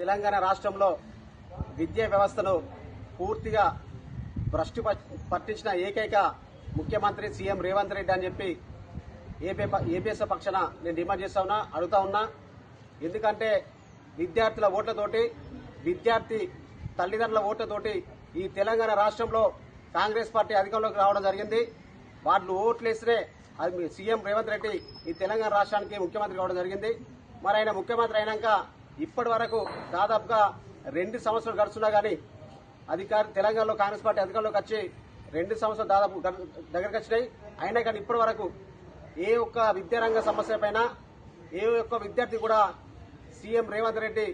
తెలంగాణ రాష్ట్రంలో విద్యా వ్యవస్థను పూర్తిగా భ్రష్టు పట్టించిన ఏకైక ముఖ్యమంత్రి సీఎం రేవంత్ రెడ్డి అని చెప్పి ఏపీ ఏపీఎస్ పక్షాన నేను డిమాండ్ చేస్తా ఉన్నా అడుగుతా ఉన్నా. ఎందుకంటే విద్యార్థుల ఓట్లతోటి విద్యార్థి తల్లిదండ్రుల ఓట్లతోటి ఈ తెలంగాణ రాష్ట్రంలో కాంగ్రెస్ పార్టీ అధికారంలోకి రావడం జరిగింది. వాళ్ళు ఓట్లేస్తే అది సీఎం రేవంత్ రెడ్డి ఈ తెలంగాణ రాష్ట్రానికి ముఖ్యమంత్రి కావడం జరిగింది. మరి ఆయన ముఖ్యమంత్రి అయినాక ఇప్పటి వరకు దాదాపుగా రెండు సంవత్సరాలు గడుస్తున్నా కానీ అధికార తెలంగాణలో కాంగ్రెస్ పార్టీ అధికారంలోకి వచ్చి రెండు సంవత్సరాలు దాదాపు దగ్గరకు వచ్చినాయి. అయినా కానీ ఇప్పటి వరకు ఏ ఒక్క విద్యారంగ సమస్య పైన ఏ ఒక్క విద్యార్థి కూడా సీఎం రేవంత్ రెడ్డి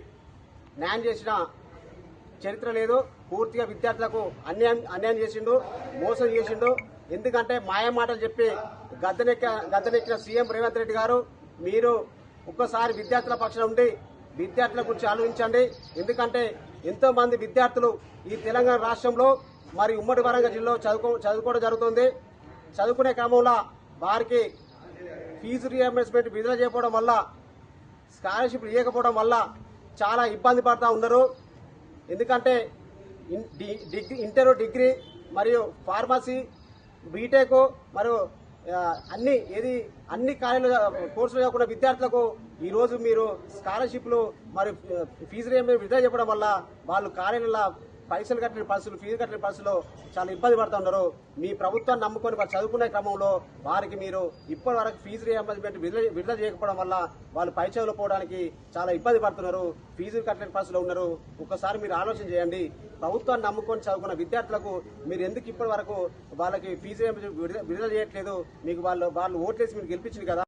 న్యాయం చేసిన చరిత్ర లేదు. పూర్తిగా విద్యార్థులకు అన్యాయం అన్యాయం చేసిండు మోసం చేసిండు. ఎందుకంటే మాయ మాటలు చెప్పి గద్దెనెక్క గద్దెనెక్కిన సీఎం రేవంత్ రెడ్డి గారు మీరు ఒక్కసారి విద్యార్థుల పక్షాన ఉండి విద్యార్థుల గురించి ఆలోచించండి. ఎందుకంటే ఎంతో మంది విద్యార్థులు ఈ తెలంగాణ రాష్ట్రంలో మరి ఉమ్మడి వరంగల్ జిల్లాలో చదువుకో చదువుకోవడం జరుగుతుంది. చదువుకునే క్రమంలో వారికి ఫీజు రియంబర్స్మెంట్ విడుదల చేయకపోవడం వల్ల స్కాలర్షిప్ ఇవ్వకపోవడం వల్ల చాలా ఇబ్బంది పడుతూ ఉన్నారు. ఎందుకంటే డిగ్రీ ఇంటర్ డిగ్రీ మరియు ఫార్మసీ బీటెక్ మరియు అన్ని ఏది అన్ని కాలేజీలు కోర్సులు కాకుండా విద్యార్థులకు ఈరోజు మీరు స్కాలర్షిప్లు మరియు ఫీజు రియంబర్స్మెంట్ విడుదల చెప్పడం వల్ల వాళ్ళు కాలేజీల పైసలు కట్టిన పరిస్థితులు ఫీజు కట్టిన పరిస్థితుల్లో చాలా ఇబ్బంది పడుతూ ఉన్నారు. మీ ప్రభుత్వాన్ని నమ్ముకొని వారు చదువుకునే క్రమంలో వారికి మీరు ఇప్పటి వరకు ఫీజు రియంబర్స్మెంట్ విడుదల విడుదల చేయకపోవడం వల్ల వాళ్ళు పై చదువులు పోవడానికి చాలా ఇబ్బంది పడుతున్నారు. ఫీజులు కట్టలేని పరిస్థితులు ఉన్నారు. ఒక్కసారి మీరు ఆలోచన చేయండి. ప్రభుత్వాన్ని నమ్ముకొని చదువుకున్న విద్యార్థులకు మీరు ఎందుకు ఇప్పటి వరకు వాళ్ళకి ఫీజు రియంబర్స్మెంట్ విడుదల విడుదల చేయట్లేదు? మీకు వాళ్ళు వాళ్ళు ఓట్లేసి మీరు గెలిపించింది కదా.